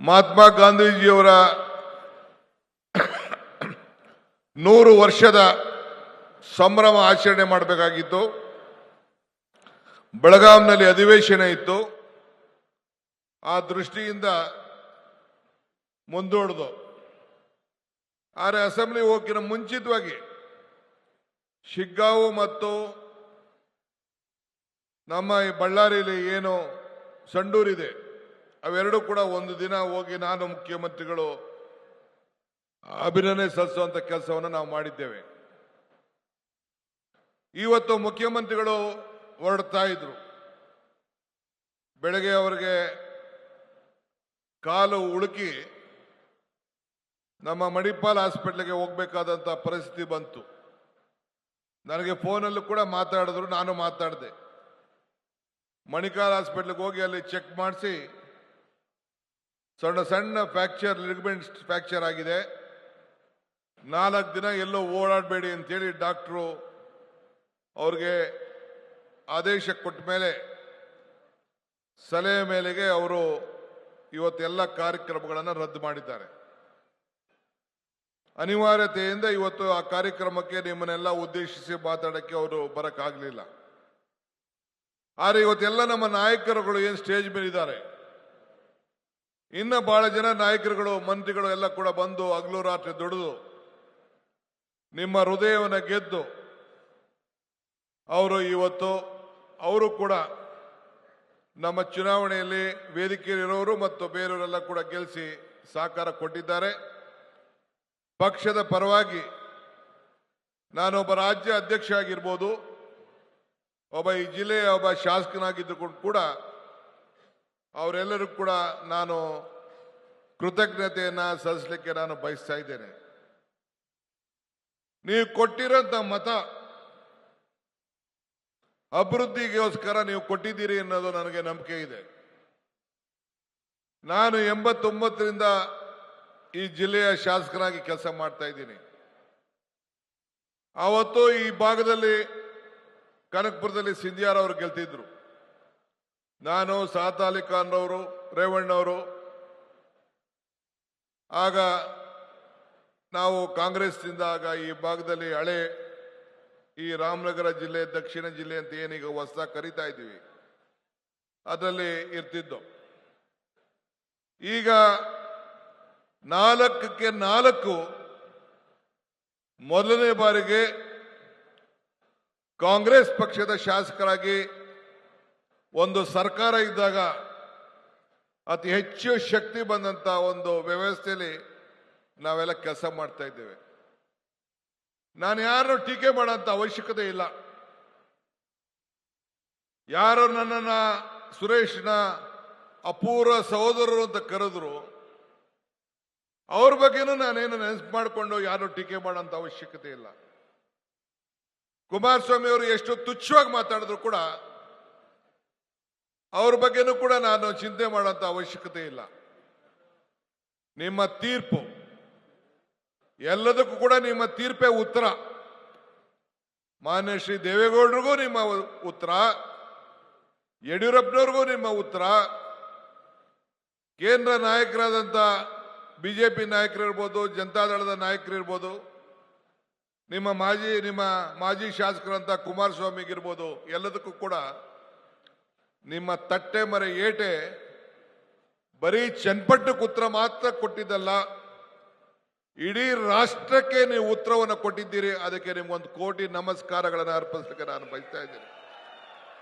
ಮಹಾತ್ಮ ಗಾಂಧೀಜಿಯವರ ನೂರು ವರ್ಷದ ಸಂಭ್ರಮ ಆಚರಣೆ ಮಾಡಬೇಕಾಗಿತ್ತು. ಬೆಳಗಾಂನಲ್ಲಿ ಅಧಿವೇಶನ ಇತ್ತು. ಆ ದೃಷ್ಟಿಯಿಂದ ಮುಂದೂಡ್ದು. ಆದರೆ ಅಸೆಂಬ್ಲಿ ಹೋಗಿನ ಮುಂಚಿತವಾಗಿ ಶಿಗ್ಗಾವು ಮತ್ತು ನಮ್ಮ ಈ ಬಳ್ಳಾರಿಯಲ್ಲಿ ಏನು ಸಂಡೂರಿದೆ. ಅವೆರಡೂ ಕೂಡ ಒಂದು ದಿನ ಹೋಗಿ ನಾನು ಮುಖ್ಯಮಂತ್ರಿಗಳು ಅಭಿನಂದನೆ ಸಲ್ಲಿಸುವಂತ ಕೆಲಸವನ್ನು ನಾವು ಮಾಡಿದ್ದೇವೆ. ಇವತ್ತು ಮುಖ್ಯಮಂತ್ರಿಗಳು ಹೊರಡ್ತಾ ಇದ್ರು. ಬೆಳಗ್ಗೆ ಅವರಿಗೆ ಕಾಲು ಉಳುಕಿ ನಮ್ಮ ಮಣಿಪಾಲ್ ಹಾಸ್ಪಿಟ್ಲಿಗೆ ಹೋಗ್ಬೇಕಾದಂತ ಪರಿಸ್ಥಿತಿ ಬಂತು. ನನಗೆ ಫೋನಲ್ಲೂ ಕೂಡ ಮಾತಾಡಿದ್ರು, ನಾನು ಮಾತಾಡಿದೆ. ಮಣಿಪಾಲ್ ಹಾಸ್ಪಿಟ್ಲಿಗೆ ಹೋಗಿ ಅಲ್ಲಿ ಚೆಕ್ ಮಾಡಿಸಿ ಸಣ್ಣ ಸಣ್ಣ ಫ್ಯಾಕ್ಚರ್ ಲಿಗ್ಮೆಂಟ್ ಫ್ಯಾಕ್ಚರ್ ಆಗಿದೆ. ನಾಲ್ಕು ದಿನ ಎಲ್ಲೋ ಓಡಾಡಬೇಡಿ ಅಂತೇಳಿ ಡಾಕ್ಟ್ರು ಅವ್ರಿಗೆ ಆದೇಶ ಕೊಟ್ಟ ಮೇಲೆ ಸಲಹೆ ಮೇಲೆಗೆ ಅವರು ಇವತ್ತೆಲ್ಲ ಕಾರ್ಯಕ್ರಮಗಳನ್ನು ರದ್ದು ಮಾಡಿದ್ದಾರೆ. ಅನಿವಾರ್ಯತೆಯಿಂದ ಇವತ್ತು ಆ ಕಾರ್ಯಕ್ರಮಕ್ಕೆ ನಿಮ್ಮನ್ನೆಲ್ಲ ಉದ್ದೇಶಿಸಿ ಮಾತಾಡೋಕ್ಕೆ ಅವರು ಬರಕ್ಕಾಗಲಿಲ್ಲ. ಆದರೆ ಇವತ್ತೆಲ್ಲ ನಮ್ಮ ನಾಯಕರುಗಳು ಏನು ಸ್ಟೇಜ್ ಮೇಲೆ ಇದ್ದಾರೆ ಇನ್ನ ಬಹಳ ಜನ ನಾಯಕರುಗಳು, ಮಂತ್ರಿಗಳು ಎಲ್ಲ ಕೂಡ ಬಂದು ಹಗಲು ರಾತ್ರಿ ದುಡಿದು ನಿಮ್ಮ ಹೃದಯವನ್ನು ಗೆದ್ದು ಅವರು ಇವತ್ತು, ಅವರು ಕೂಡ ನಮ್ಮ ಚುನಾವಣೆಯಲ್ಲಿ ವೇದಿಕೆಯಲ್ಲಿರೋರು ಮತ್ತು ಬೇರೆಯವರೆಲ್ಲ ಕೂಡ ಗೆಲ್ಲಿಸಿ ಸಹಕಾರ ಕೊಟ್ಟಿದ್ದಾರೆ. ಪಕ್ಷದ ಪರವಾಗಿ ನಾನೊಬ್ಬ ರಾಜ್ಯ ಅಧ್ಯಕ್ಷ ಆಗಿರ್ಬೋದು, ಒಬ್ಬ ಈ ಜಿಲ್ಲೆಯ ಒಬ್ಬ ಶಾಸಕನಾಗಿದ್ದುಕೊಂಡು ಕೂಡ ಅವರೆಲ್ಲರೂ ಕೂಡ ನಾನು ಕೃತಜ್ಞತೆಯನ್ನು ಸಲ್ಲಿಸಲಿಕ್ಕೆ ನಾನು ಬಯಸ್ತಾ ಇದ್ದೇನೆ. ನೀವು ಕೊಟ್ಟಿರೋಂಥ ಮತ ಅಭಿವೃದ್ಧಿಗೋಸ್ಕರ ನೀವು ಕೊಟ್ಟಿದ್ದೀರಿ ಅನ್ನೋದು ನನಗೆ ನಂಬಿಕೆ ಇದೆ. ನಾನು ಎಂಬತ್ತೊಂಬತ್ತರಿಂದ ಈ ಜಿಲ್ಲೆಯ ಶಾಸಕನಾಗಿ ಕೆಲಸ ಮಾಡ್ತಾ ಇದ್ದೀನಿ. ಆವತ್ತು ಈ ಭಾಗದಲ್ಲಿ ಕನಕಪುರದಲ್ಲಿ ಸಿಂಧಿಯಾರ್ ಅವರು ಗೆಲ್ತಿದ್ರು. ನಾನು ಸಾತ್ ಅಲಿ ಖಾನ್ ಅವರು ರೇವಣ್ಣವರು. ಆಗ ನಾವು ಕಾಂಗ್ರೆಸ್ನಿಂದ ಆಗ ಈ ಭಾಗದಲ್ಲಿ ಹಳೆ ಈ ರಾಮನಗರ ಜಿಲ್ಲೆ, ದಕ್ಷಿಣ ಜಿಲ್ಲೆ ಅಂತ ಏನೀಗ ಹೊಸ ಕರಿತಾ ಇದ್ದೀವಿ. ಅದರಲ್ಲಿ ಇರ್ತಿದ್ದು. ಈಗ ನಾಲ್ಕಕ್ಕೆ ನಾಲ್ಕು ಮೊದಲನೇ ಬಾರಿಗೆ ಕಾಂಗ್ರೆಸ್ ಪಕ್ಷದ ಶಾಸಕರಾಗಿ ಒಂದು ಸರ್ಕಾರ ಇದ್ದಾಗ ಅತಿ ಹೆಚ್ಚು ಶಕ್ತಿ ಬಂದಂತ ಒಂದು ವ್ಯವಸ್ಥೆಯಲ್ಲಿ ನಾವೆಲ್ಲ ಕೆಲಸ ಮಾಡ್ತಾ ಇದ್ದೇವೆ. ನಾನು ಯಾರು ಟೀಕೆ ಮಾಡೋಂಥ ಅವಶ್ಯಕತೆ ಇಲ್ಲ. ಯಾರು ನನ್ನನ್ನ ಸುರೇಶ್ನ ಅಪೂರ್ವ ಸಹೋದರರು ಅಂತ ಕರೆದ್ರು. ಅವ್ರ ಬಗ್ಗೆನೂ ನಾನೇನು ನೆನಪು ಮಾಡಿಕೊಂಡು ಯಾರು ಟೀಕೆ ಮಾಡೋಂಥ ಅವಶ್ಯಕತೆ ಇಲ್ಲ. ಕುಮಾರಸ್ವಾಮಿ ಅವರು ಎಷ್ಟು ತುಚ್ಛವಾಗಿ ಮಾತಾಡಿದ್ರು ಕೂಡ ಅವ್ರ ಬಗ್ಗೆನೂ ಕೂಡ ನಾನು ಚಿಂತೆ ಮಾಡುವಂತ ಅವಶ್ಯಕತೆ ಇಲ್ಲ. ನಿಮ್ಮ ತೀರ್ಪು. ಎಲ್ಲದಕ್ಕೂ ಕೂಡ ನಿಮ್ಮ ತೀರ್ಪೇ ಉತ್ತರ. ಮಾನ್ಯ ಶ್ರೀ ದೇವೇಗೌಡರಿಗೂ ನಿಮ್ಮ ಉತ್ತರ. ಯಡಿಯೂರಪ್ಪನವ್ರಿಗೂ ನಿಮ್ಮ ಉತ್ತರ. ಕೇಂದ್ರ ನಾಯಕರಾದಂಥ ಬಿಜೆಪಿ ನಾಯಕರಿರ್ಬೋದು ಜನತಾದಳದ ನಾಯಕರಿರ್ಬೋದು, ನಿಮ್ಮ ಮಾಜಿ ನಿಮ್ಮ ಮಾಜಿ ಶಾಸಕರಂತ ಕುಮಾರಸ್ವಾಮಿಗಿರ್ಬೋದು, ಎಲ್ಲದಕ್ಕೂ ಕೂಡ ನಿಮ್ಮ ತಟ್ಟೆ ಮರೆ ಏಟೆ, ಬರೀ ಚನ್ಪಟ್ಟು ಉತ್ತರ ಮಾತ್ರ ಕೊಟ್ಟಿದ್ದಲ್ಲ, ಇಡೀ ರಾಷ್ಟ್ರಕ್ಕೆ ನೀವು ಉತ್ತರವನ್ನು ಕೊಟ್ಟಿದ್ದೀರಿ, ಅದಕ್ಕೆ ನಿಮ್ಗೊಂದು ಕೋಟಿ ನಮಸ್ಕಾರಗಳನ್ನು ಅರ್ಪಿಸಲಿಕ್ಕೆ ನಾನು ಬಯಸ್ತಾ ಇದ್ದೀನಿ.